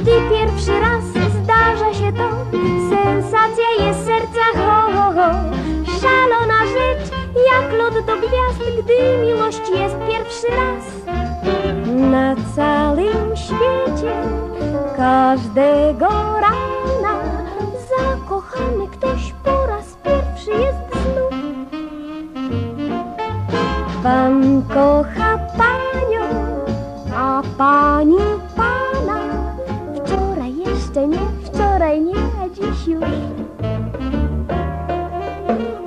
Gdy pierwszy raz zdarza się to, sensacja jest serca ho, ho, ho. Szalona rzecz, jak lot do gwiazd, gdy miłość jest pierwszy raz. Na całym świecie, każdego rana, zakochany ktoś po raz pierwszy jest znów. Pan kocha panią, a pani jeszcze nie, wczoraj nie, a dziś już.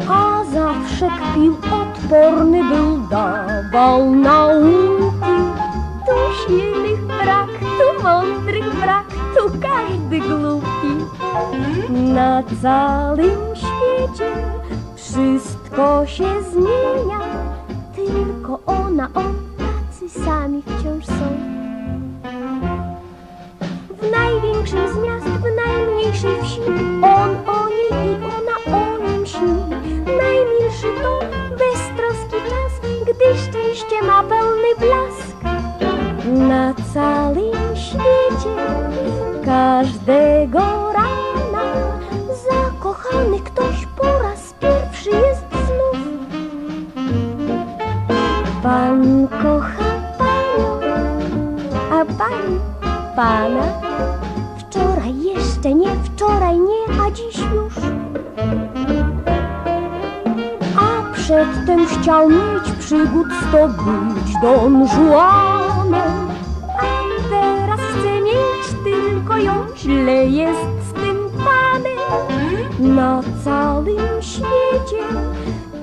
A zawsze kpił, odporny był, dawał nauki. Tu silnych brak, tu mądrych brak, tu każdy głupi. Na całym świecie wszystko się zmienia, tylko ona, on, tacy sami wciąż są. On o niej i ona o nim śni. Najmilszy to beztroski czas, gdy szczęście ma pełny blask. Na całym świecie każdego rana zakochany ktoś po raz pierwszy jest znów. Pan kocha panią, a pani pana. Wczoraj jeszcze nie, wczoraj nie, a dziś już. A przedtem chciał mieć przygód zdobyć Don Juanem. A teraz chce mieć tylko ją, źle jest z tym panem. Na całym świecie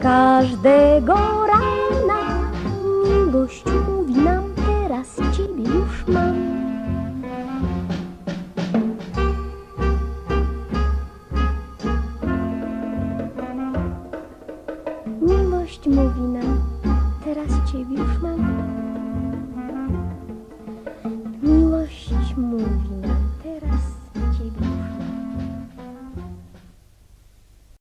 każdego rana miłość mówi nam teraz ciebie już mam. Miłość mówi nam, teraz ciebie już mam. Miłość mówi.